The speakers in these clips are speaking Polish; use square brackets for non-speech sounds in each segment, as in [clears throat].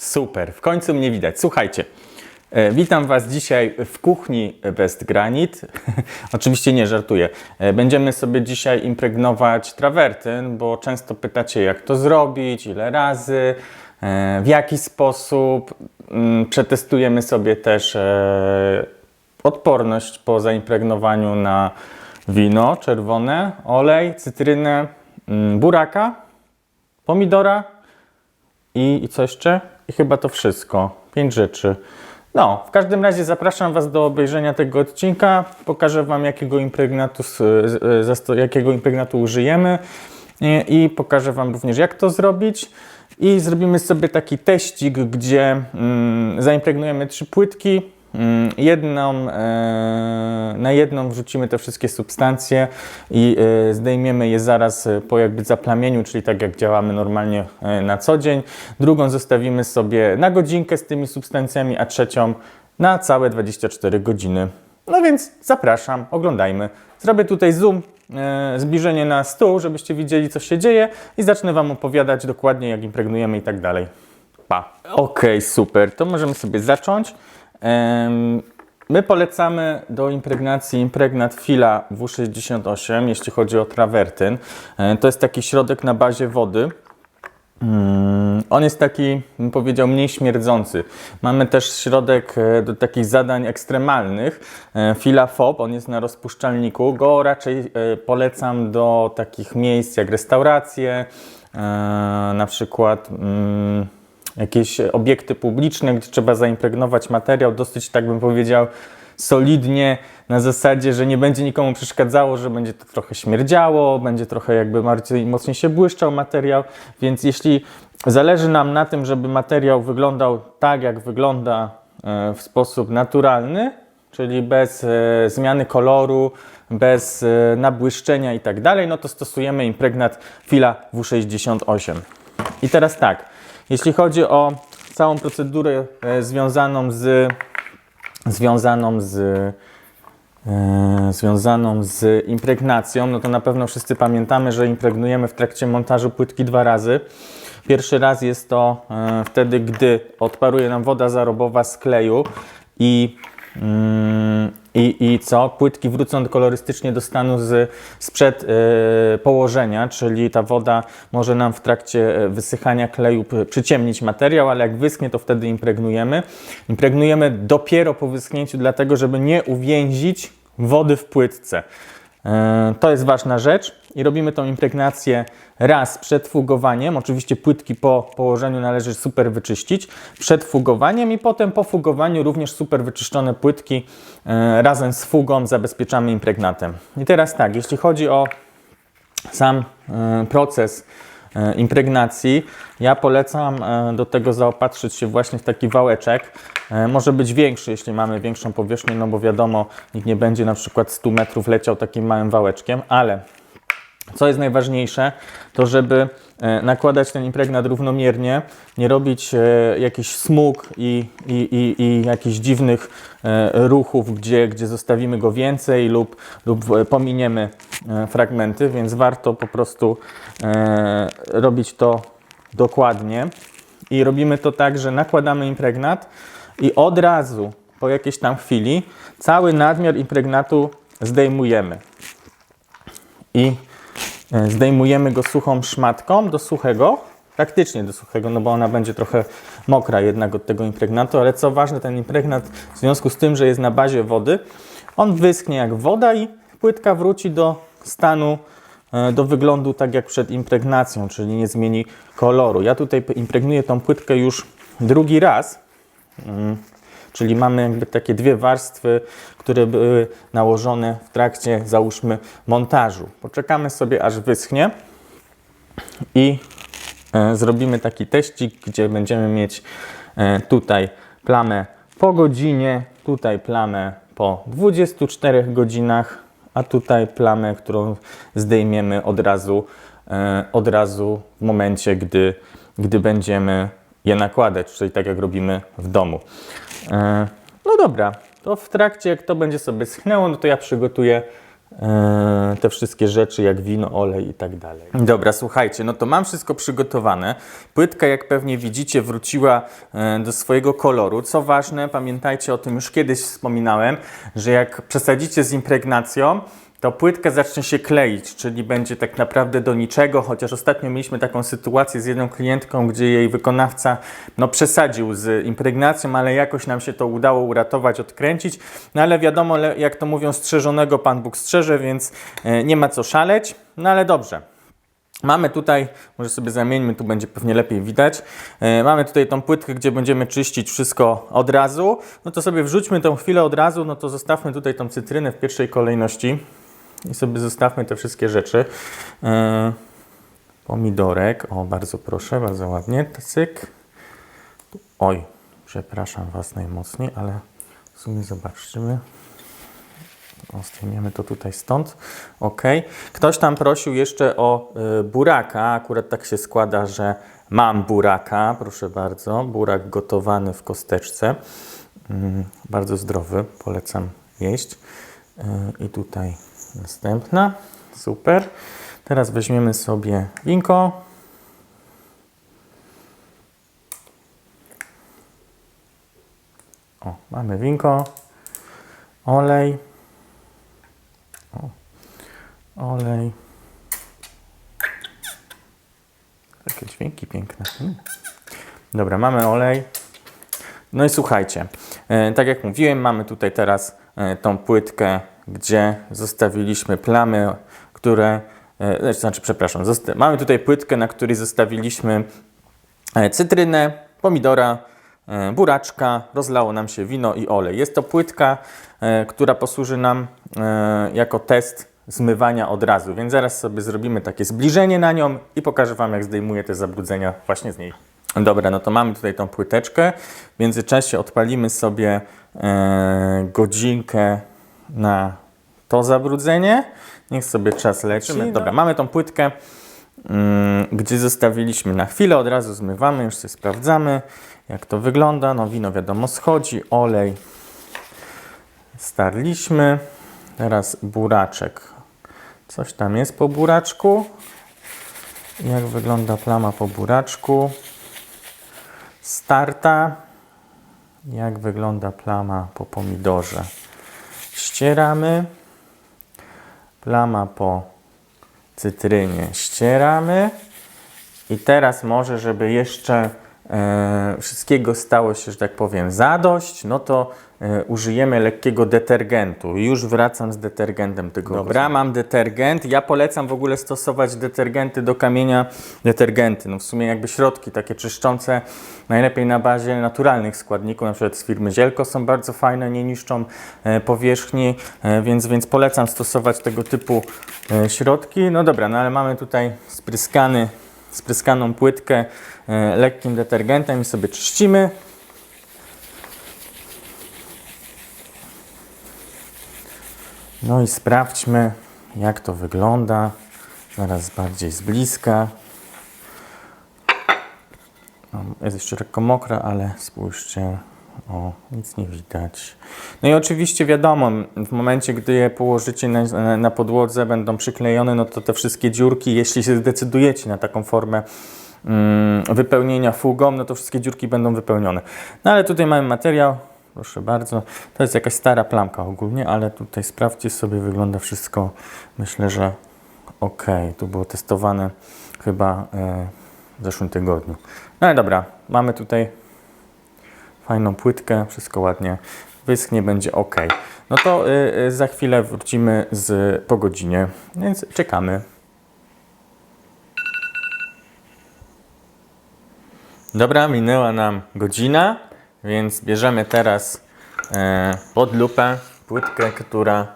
Super, w końcu mnie widać. Słuchajcie, e, witam Was dzisiaj w kuchni West Granit. [laughs] Oczywiście nie żartuję. E, Będziemy sobie dzisiaj impregnować trawertyn, bo często pytacie, jak to zrobić, ile razy, e, w jaki sposób. Mm, Przetestujemy sobie też odporność po zaimpregnowaniu na wino czerwone, olej, cytrynę, mm, buraka, pomidora i, I co jeszcze? I chyba to wszystko. Pięć rzeczy. No, w każdym razie zapraszam Was do obejrzenia tego odcinka. Pokażę Wam, jakiego impregnatu, jakiego impregnatu użyjemy i pokażę Wam również, jak to zrobić. I zrobimy sobie taki teścik, gdzie mm, zaimpregnujemy trzy płytki. Mm, Jedną, e, na jedną wrzucimy te wszystkie substancje i e, zdejmiemy je zaraz po jakby zaplamieniu, czyli tak jak działamy normalnie e, na co dzień. Drugą zostawimy sobie na godzinkę z tymi substancjami, a trzecią na całe 24 godziny. No więc zapraszam, oglądajmy. Zrobię tutaj zoom, zbliżenie na stół, żebyście widzieli co się dzieje i zacznę Wam opowiadać dokładnie jak impregnujemy i tak dalej. Pa. Okej, super. To możemy sobie zacząć. My polecamy do impregnacji impregnat Fila W68, jeśli chodzi o trawertyn. E, To jest taki środek na bazie wody. Mm, On jest taki, bym powiedział, mniej śmierdzący. Mamy też środek e, do takich zadań ekstremalnych, e, Fila FOB, on jest na rozpuszczalniku. Go raczej polecam do takich miejsc jak restauracje, na przykład mm, jakieś obiekty publiczne, gdzie trzeba zaimpregnować materiał dosyć, tak bym powiedział, solidnie, na zasadzie, że nie będzie nikomu przeszkadzało, że będzie to trochę śmierdziało, będzie trochę jakby bardziej mocniej się błyszczał materiał, więc jeśli zależy nam na tym, żeby materiał wyglądał tak, jak wygląda e, w sposób naturalny, czyli bez e, zmiany koloru, bez e, nabłyszczenia i tak dalej, no to stosujemy impregnat Fila W68. I teraz tak, jeśli chodzi o całą procedurę e, związaną z związaną z e, związaną z impregnacją, no to na pewno wszyscy pamiętamy, że impregnujemy w trakcie montażu płytki dwa razy. Pierwszy raz jest to e, wtedy, gdy odparuje nam woda zarobowa z kleju i Mm, I, I co? Płytki wrócą kolorystycznie do stanu z, sprzed e, położenia, czyli ta woda może nam w trakcie e, wysychania kleju przyciemnić materiał, ale jak wyschnie, to wtedy impregnujemy. Impregnujemy dopiero po wyschnięciu, dlatego żeby nie uwięzić wody w płytce. E, To jest ważna rzecz i robimy tą impregnację raz przed fugowaniem. Oczywiście płytki po położeniu należy super wyczyścić. Przed fugowaniem i potem po fugowaniu również super wyczyszczone płytki e, razem z fugą zabezpieczamy impregnatem. I teraz tak, jeśli chodzi o sam e, proces impregnacji, ja polecam e, do tego zaopatrzyć się właśnie w taki wałeczek. E, Może być większy, jeśli mamy większą powierzchnię, no bo wiadomo, nikt nie będzie na przykład 100 metrów leciał takim małym wałeczkiem, ale co jest najważniejsze, to żeby e, nakładać ten impregnat równomiernie, nie robić e, jakichś smug i, i, i, i jakichś dziwnych e, ruchów, gdzie, gdzie zostawimy go więcej lub, lub pominiemy fragmenty, więc warto po prostu robić to dokładnie. I robimy to tak, że nakładamy impregnat i od razu po jakiejś tam chwili cały nadmiar impregnatu zdejmujemy i zdejmujemy go suchą szmatką do suchego, praktycznie do suchego, no bo ona będzie trochę mokra jednak od tego impregnatu, ale co ważne, ten impregnat w związku z tym, że jest na bazie wody, on wyschnie jak woda i płytka wróci do stanu, e, do wyglądu tak jak przed impregnacją, czyli nie zmieni koloru. Ja tutaj impregnuję tą płytkę już drugi raz, Czyli mamy jakby takie dwie warstwy, które były nałożone w trakcie, załóżmy, montażu. Poczekamy sobie, aż wyschnie i e, zrobimy taki teścik, gdzie będziemy mieć e, tutaj plamę po godzinie, tutaj plamę po 24 godzinach, a tutaj plamę, którą zdejmiemy od razu, e, od razu w momencie, gdy, gdy będziemy je nakładać, czyli tak jak robimy w domu. E, No dobra, to w trakcie jak to będzie sobie schnęło, no to ja przygotuję e, te wszystkie rzeczy jak wino, olej i tak dalej. Dobra, słuchajcie, no to mam wszystko przygotowane. Płytka, jak pewnie widzicie, wróciła e, do swojego koloru. Co ważne, pamiętajcie o tym, już kiedyś wspominałem, że jak przesadzicie z impregnacją, to płytka zacznie się kleić, czyli będzie tak naprawdę do niczego, chociaż ostatnio mieliśmy taką sytuację z jedną klientką, gdzie jej wykonawca no, przesadził z impregnacją, ale jakoś nam się to udało uratować, odkręcić. No ale wiadomo, jak to mówią, strzeżonego Pan Bóg strzeże, więc e, nie ma co szaleć, no ale dobrze. Mamy tutaj, może sobie zamieńmy, tu będzie pewnie lepiej widać. E, mamy tutaj tą płytkę, gdzie będziemy czyścić wszystko od razu. No to sobie wrzućmy tą chwilę od razu, no to zostawmy tutaj tą cytrynę w pierwszej kolejności i sobie zostawmy te wszystkie rzeczy. E, pomidorek, o bardzo proszę, bardzo ładnie, cyk. Oj, przepraszam Was najmocniej, ale w sumie zobaczymy. Zdejmiemy to tutaj stąd. Ok. Ktoś tam prosił jeszcze o y, buraka. Akurat tak się składa, że mam buraka. Proszę bardzo. Burak gotowany w kosteczce. Mm, bardzo zdrowy. Polecam jeść. Y, I tutaj następna. Super. Teraz weźmiemy sobie winko. O, mamy winko. Olej. olej. Takie dźwięki piękne. Mm. Dobra, mamy olej. No i słuchajcie, e, tak jak mówiłem, mamy tutaj teraz tą płytkę, gdzie zostawiliśmy plamy, które, e, znaczy przepraszam, zosta- mamy tutaj płytkę, na której zostawiliśmy e, cytrynę, pomidora, e, buraczka, rozlało nam się wino i olej. Jest to płytka, e, która posłuży nam e, jako test zmywania od razu, więc zaraz sobie zrobimy takie zbliżenie na nią i pokażę Wam, jak zdejmuję te zabrudzenia właśnie z niej. Dobra, no to mamy tutaj tą płyteczkę. W międzyczasie odpalimy sobie e, godzinkę na to zabrudzenie. Niech sobie czas leci. Dobra, mamy tą płytkę, mm, gdzie zostawiliśmy na chwilę, od razu zmywamy, już sobie sprawdzamy, jak to wygląda. No wino wiadomo schodzi, olej starliśmy. Teraz buraczek. Coś tam jest po buraczku. Jak wygląda plama po buraczku? Starta. Jak wygląda plama po pomidorze? Ścieramy. Plama po cytrynie ścieramy. I teraz może, żeby jeszcze wszystkiego stało się, że tak powiem, zadość, no to e, użyjemy lekkiego detergentu. Już wracam z detergentem tego. Dobra, mam detergent. Ja polecam w ogóle stosować detergenty do kamienia, detergenty, no w sumie jakby środki takie czyszczące, najlepiej na bazie naturalnych składników, na przykład z firmy Zielko są bardzo fajne, nie niszczą e, powierzchni, e, więc, więc polecam stosować tego typu e, środki. No dobra, no ale mamy tutaj spryskany spryskaną płytkę e, lekkim detergentem i sobie czyścimy. No i sprawdźmy, jak to wygląda. Zaraz bardziej z bliska. No, Jest jeszcze lekko mokra, ale spójrzcie. O, nic nie widać. No i oczywiście wiadomo, w momencie, gdy je położycie na, na podłodze, będą przyklejone, no to te wszystkie dziurki, jeśli się zdecydujecie na taką formę mm, wypełnienia fugą, no to wszystkie dziurki będą wypełnione. No ale tutaj mamy materiał, proszę bardzo. To jest jakaś stara plamka ogólnie, ale tutaj sprawdźcie sobie, wygląda wszystko, myślę, że ok. Tu było testowane chyba e, w zeszłym tygodniu. No ale dobra, mamy tutaj fajną płytkę, wszystko ładnie wyschnie, będzie ok. No to y, y, za chwilę wrócimy z, po godzinie, więc czekamy. Dobra, minęła nam godzina, więc bierzemy teraz e, pod lupę płytkę, która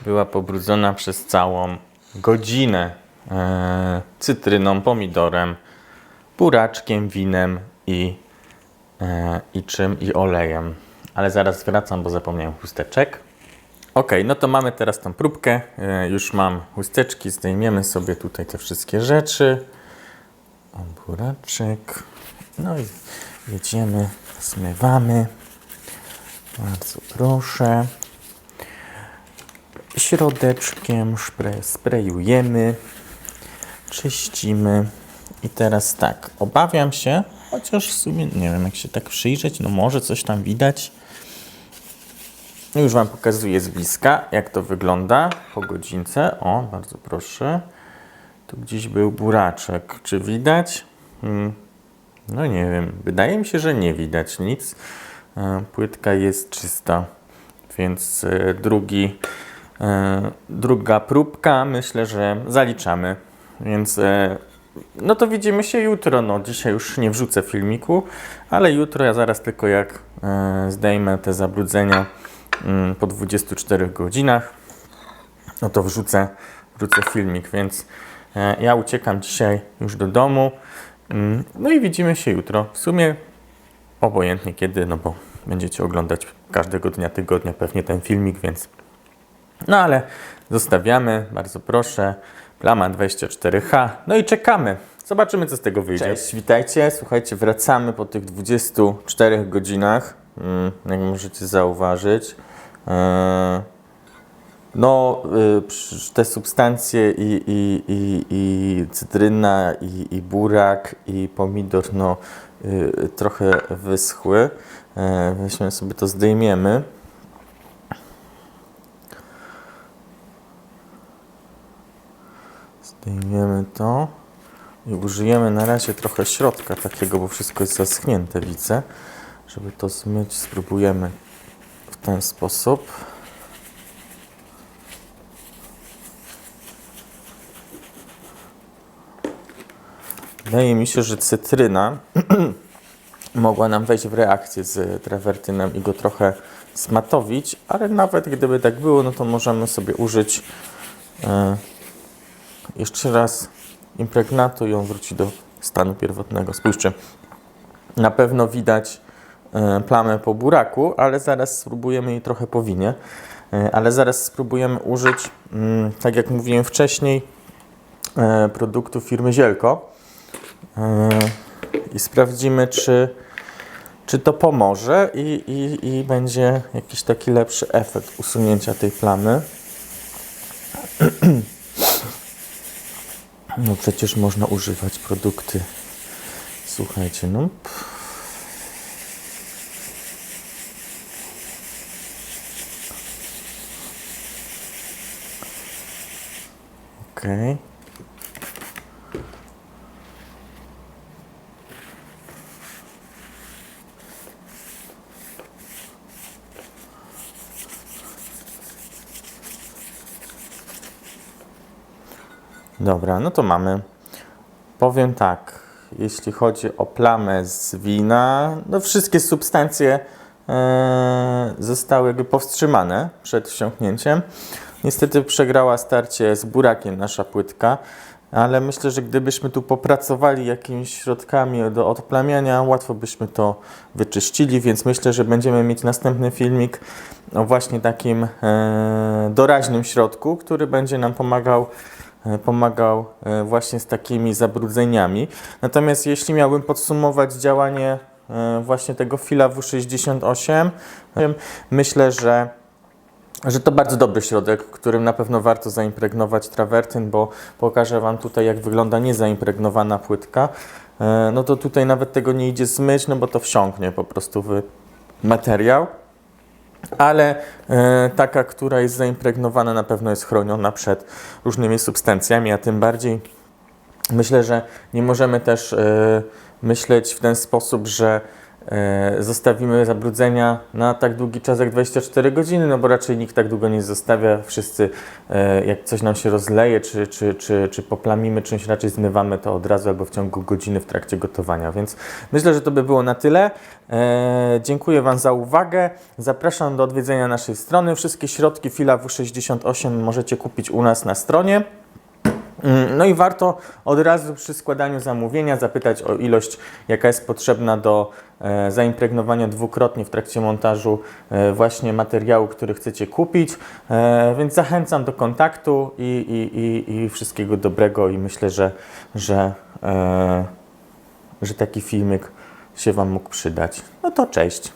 była pobrudzona przez całą godzinę e, cytryną, pomidorem, buraczkiem, winem i i czym? I olejem. Ale zaraz wracam, bo zapomniałem chusteczek. Ok, no to mamy teraz tą próbkę. E, Już mam chusteczki, zdejmiemy sobie tutaj te wszystkie rzeczy. Buraczek. No i jedziemy, zmywamy. Bardzo proszę. środeczkiem, spre- sprayujemy, czyścimy. I teraz tak, obawiam się, chociaż w sumie nie wiem jak się tak przyjrzeć, no może coś tam widać. No Już Wam pokazuję z bliska, jak to wygląda po godzince. O, bardzo proszę. Tu gdzieś był buraczek. Czy widać? Hmm. No nie wiem. Wydaje mi się, że nie widać nic. E, Płytka jest czysta. Więc e, drugi, e, druga próbka myślę, że zaliczamy. Więc no to widzimy się jutro. No dzisiaj już nie wrzucę filmiku, ale jutro ja zaraz tylko jak e, zdejmę te zabrudzenia mm, po 24 godzinach, no to wrzucę, wrzucę filmik, więc e, ja uciekam dzisiaj już do domu. Mm, No i widzimy się jutro. W sumie obojętnie kiedy, no bo będziecie oglądać każdego dnia tygodnia pewnie ten filmik, więc no ale zostawiamy, bardzo proszę. Plama 24H. No i czekamy. Zobaczymy, co z tego wyjdzie. Cześć, witajcie. Słuchajcie, wracamy po tych 24 godzinach. Mm, Jak możecie zauważyć. Eee, No, y, te substancje i, i, i, i cytryna, i, i burak, i pomidor, no, y, trochę wyschły. E, Weźmy sobie to, zdejmiemy. Zdejmiemy to i użyjemy na razie trochę środka takiego, bo wszystko jest zaschnięte, widzę. Żeby to zmyć, spróbujemy w ten sposób. Wydaje mi się, że cytryna [clears throat] mogła nam wejść w reakcję z trawertynem i go trochę smatowić, ale nawet gdyby tak było, no to możemy sobie użyć e, jeszcze raz impregnatu i on wróci do stanu pierwotnego. Spójrzcie, na pewno widać e, plamę po buraku, ale zaraz spróbujemy jej trochę po winie. E, Ale zaraz spróbujemy użyć, mm, tak jak mówiłem wcześniej, e, produktu firmy Zielko i sprawdzimy, czy, czy to pomoże i, i, i będzie jakiś taki lepszy efekt usunięcia tej plamy. [clears throat] No przecież można używać produkty. Słuchajcie, no. Okej. Dobra, no to mamy. Powiem tak, jeśli chodzi o plamę z wina, no wszystkie substancje e, zostały jakby powstrzymane przed wsiąknięciem. Niestety przegrała starcie z burakiem nasza płytka, ale myślę, że gdybyśmy tu popracowali jakimiś środkami do odplamiania, łatwo byśmy to wyczyścili, więc myślę, że będziemy mieć następny filmik o właśnie takim e, doraźnym środku, który będzie nam pomagał pomagał e, właśnie z takimi zabrudzeniami. Natomiast jeśli miałbym podsumować działanie e, właśnie tego fila W68, myślę, że że to bardzo dobry środek, którym na pewno warto zaimpregnować trawertyn, bo pokażę Wam tutaj, jak wygląda niezaimpregnowana płytka. E, No to tutaj nawet tego nie idzie zmyć, no bo to wsiąknie po prostu w materiał. Ale e, taka, która jest zaimpregnowana, na pewno jest chroniona przed różnymi substancjami, a tym bardziej myślę, że nie możemy też e, myśleć w ten sposób, że zostawimy zabrudzenia na tak długi czas jak 24 godziny, no bo raczej nikt tak długo nie zostawia. Wszyscy, e, jak coś nam się rozleje, czy, czy, czy, czy poplamimy czymś, raczej zmywamy to od razu albo w ciągu godziny w trakcie gotowania. Więc myślę, że to by było na tyle. E, dziękuję Wam za uwagę. Zapraszam do odwiedzenia naszej strony. Wszystkie środki fila W68 możecie kupić u nas na stronie. Mm, No i warto od razu przy składaniu zamówienia zapytać o ilość, jaka jest potrzebna do e, zaimpregnowania dwukrotnie w trakcie montażu e, właśnie materiału, który chcecie kupić. E, więc zachęcam do kontaktu i, i, i, i wszystkiego dobrego i myślę, że, że, że taki filmik się Wam mógł przydać. No to cześć.